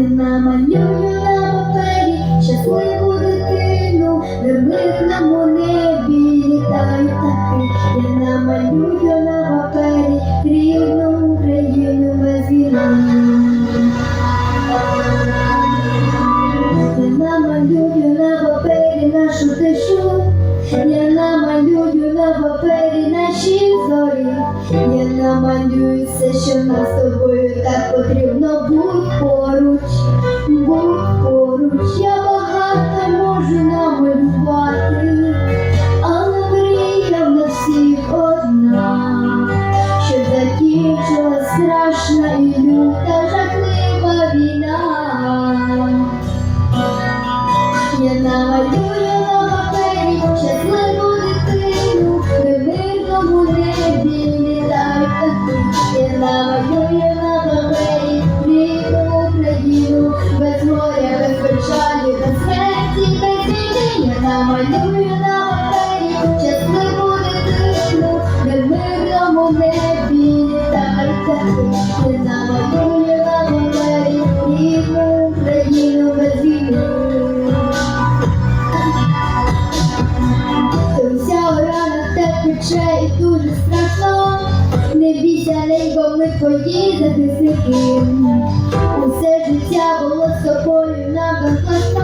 намалюю на папері щасливу дитину, в мирному небі літають птахи. Я намалюю на папері рідну Україну без. Я намалюю на папері нашу тишу, я намалюю на папері наші зорі, я намалюю все, що нам з тобою так потрібно. Але мрія в нас всіх одна, щоб закінчилась страшна і люта жахлива війна. Я намалюю на папері дитину, в мирному небі птахи. Я намалюю і дуже страшно. Не бійся, ненько, ми твої захисники. Усе життя було з тобою нам безпечно.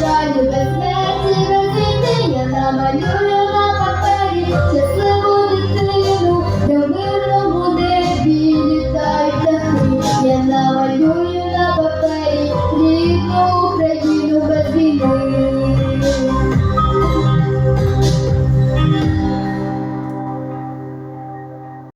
Жалю без смерті, без діти я намалюю.